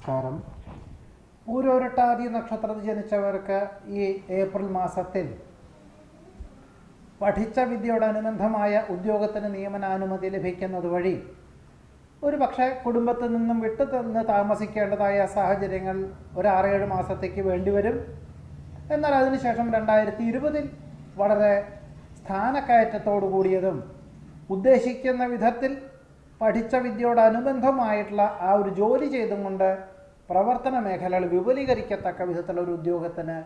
നമസ്കാരം. പൂരോരട്ടാതി നക്ഷത്രത്തിൽ ജനിച്ചവർക്ക് ഈ ഏപ്രിൽ മാസത്തിൽ പഠിച്ച വിദ്യയോടനുബന്ധമായ ഉദ്യോഗത്തിന് നിയമനാനുമതി ലഭിക്കുന്നത് വഴി ഒരു പക്ഷേ കുടുംബത്തിൽ നിന്നും വിട്ടു നിന്ന് താമസിക്കേണ്ടതായ സാഹചര്യങ്ങൾ ഒരു മാസത്തേക്ക് വേണ്ടിവരും. എന്നാൽ അതിനുശേഷം രണ്ടായിരത്തി ഇരുപതിൽ വളരെ സ്ഥാനക്കയറ്റത്തോടു കൂടിയതും ഉദ്ദേശിക്കുന്ന വിധത്തിൽ പഠിച്ച വിദ്യയോടനുബന്ധമായിട്ടുള്ള ആ ഒരു ജോലി ചെയ്തും കൊണ്ട് പ്രവർത്തന മേഖലകൾ വിപുലീകരിക്കത്തക്ക വിധത്തിലുള്ള ഒരു ഉദ്യോഗത്തിന്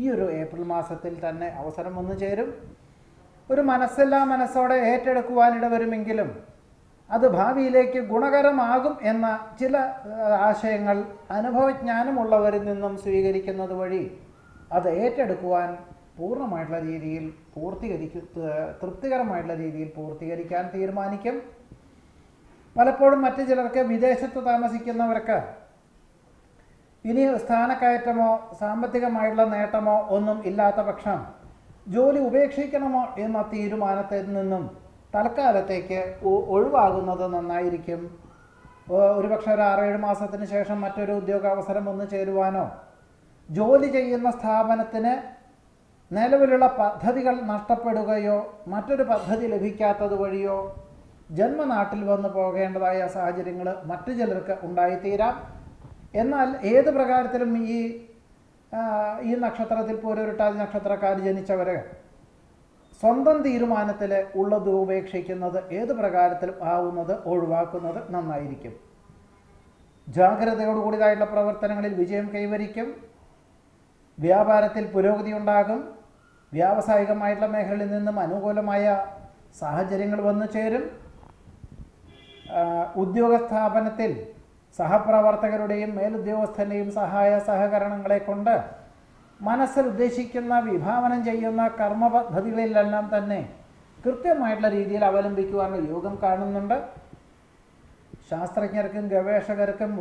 ഈ ഒരു ഏപ്രിൽ മാസത്തിൽ തന്നെ അവസരം വന്നു ചേരും. ഒരു മനസ്സെല്ലാ മനസ്സോടെ ഏറ്റെടുക്കുവാനിട വരുമെങ്കിലും അത് ഭാവിയിലേക്ക് ഗുണകരമാകും എന്ന ചില ആശയങ്ങൾ അനുഭവജ്ഞാനമുള്ളവരിൽ നിന്നും സ്വീകരിക്കുന്നത് വഴി അത് ഏറ്റെടുക്കുവാൻ പൂർണമായിട്ടുള്ള രീതിയിൽ പൂർത്തീകരിക്കും തൃപ്തികരമായിട്ടുള്ള രീതിയിൽ പൂർത്തീകരിക്കാൻ തീരുമാനിക്കും. പലപ്പോഴും മറ്റു ചിലർക്ക് വിദേശത്ത് താമസിക്കുന്നവർക്ക് ഇനി സ്ഥാനക്കയറ്റമോ സാമ്പത്തികമായിട്ടുള്ള നേട്ടമോ ഒന്നും ഇല്ലാത്ത പക്ഷം ജോലി ഉപേക്ഷിക്കണമോ എന്ന തീരുമാനത്തിൽ നിന്നും തൽക്കാലത്തേക്ക് ഒഴിവാകുന്നത് നന്നായിരിക്കും. ഒരുപക്ഷെ ഒരു ആറേഴ് മാസത്തിന് ശേഷം മറ്റൊരു ഉദ്യോഗാവസരം ഒന്ന് ചേരുവാനോ? ജോലി ചെയ്യുന്ന സ്ഥാപനത്തിന് നിലവിലുള്ള പദ്ധതികൾ നഷ്ടപ്പെടുകയോ മറ്റൊരു പദ്ധതി ലഭിക്കാത്തത് വഴിയോ ജന്മനാട്ടിൽ വന്നു പോകേണ്ടതായ സാഹചര്യങ്ങൾ മറ്റു ചിലർക്ക് ഉണ്ടായിത്തീരാം. എന്നാൽ ഏത് പ്രകാരത്തിലും ഈ ഈ നക്ഷത്രത്തിൽ പോരൊരുട്ടാതി നക്ഷത്രക്കാർ ജനിച്ചവർ സ്വന്തം തീരുമാനത്തിൽ ഉള്ളത് ഉപേക്ഷിക്കുന്നത് ഏത് പ്രകാരത്തിലും ആവുന്നത് ഒഴിവാക്കുന്നത് നന്നായിരിക്കും. ജാഗ്രതയോടുകൂടിയതായിട്ടുള്ള പ്രവർത്തനങ്ങളിൽ വിജയം കൈവരിക്കും. വ്യാപാരത്തിൽ പുരോഗതി ഉണ്ടാകും. വ്യാവസായികമായിട്ടുള്ള മേഖലയിൽ നിന്നും അനുകൂലമായ സാഹചര്യങ്ങൾ വന്നു ചേരും. ആ, ഉദ്യോഗ സ്ഥാപനത്തിൽ സഹപ്രവർത്തകരുടെയും മേലുദ്യോഗസ്ഥന്റെയും സഹായ സഹകരണങ്ങളെ കൊണ്ട് മനസ്സിൽ ഉദ്ദേശിക്കുന്ന വിഭാവനം ചെയ്യുന്ന കർമ്മ പദ്ധതികളിലെല്ലാം തന്നെ കൃത്യമായിട്ടുള്ള രീതിയിൽ അവലംബിക്കുവാനുള്ള യോഗം കാണുന്നുണ്ട്. ശാസ്ത്രജ്ഞർക്കും ഗവേഷകർക്കും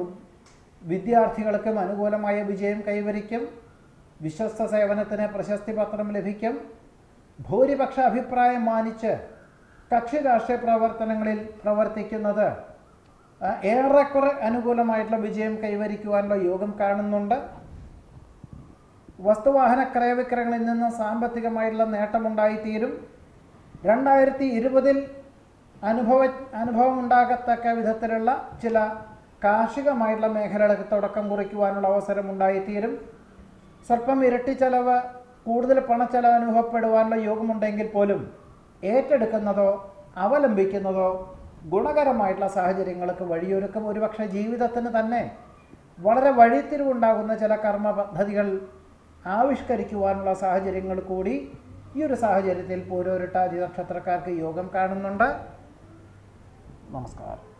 വിദ്യാർത്ഥികൾക്കും അനുകൂലമായ വിജയം കൈവരിക്കും. വിശ്വസ്ത സേവനത്തിന് പ്രശസ്തി പത്രം ലഭിക്കും. ഭൂരിപക്ഷ അഭിപ്രായം മാനിച്ച് കക്ഷി രാഷ്ട്രീയ പ്രവർത്തനങ്ങളിൽ പ്രവർത്തിക്കുന്നത് ഏറെക്കുറെ അനുകൂലമായിട്ടുള്ള വിജയം കൈവരിക്കുവാനുള്ള യോഗം കാണുന്നുണ്ട്. വസ്തുവാഹന ക്രയവിക്രയങ്ങളിൽ നിന്ന് സാമ്പത്തികമായിട്ടുള്ള നേട്ടമുണ്ടായിത്തീരും. രണ്ടായിരത്തി ഇരുപതിൽ അനുഭവ അനുഭവം ഉണ്ടാകത്തക്ക വിധത്തിലുള്ള ചില കാർഷികമായിട്ടുള്ള മേഖലകൾക്ക് തുടക്കം കുറിക്കുവാനുള്ള അവസരം ഉണ്ടായിത്തീരും സ്വല്പം ഇരട്ടി ചെലവ് കൂടുതൽ പണച്ചെലവ് അനുഭവപ്പെടുവാനുള്ള യോഗമുണ്ടെങ്കിൽ പോലും ഏറ്റെടുക്കുന്നതോ അവലംബിക്കുന്നതോ ഗുണകരമായിട്ടുള്ള സാഹചര്യങ്ങൾക്ക് വഴിയൊരുക്കും ഒരുപക്ഷെ ജീവിതത്തിന് തന്നെ. വളരെ വഴിത്തിരിവുണ്ടാകുന്ന ചില കർമ്മ പദ്ധതികൾ ആവിഷ്കരിക്കുവാനുള്ള സാഹചര്യങ്ങൾ കൂടി ഈ ഒരു സാഹചര്യത്തിൽ പൂരോരുട്ടാതി നക്ഷത്രക്കാർക്ക് യോഗം കാണുന്നുണ്ട്. നമസ്കാരം.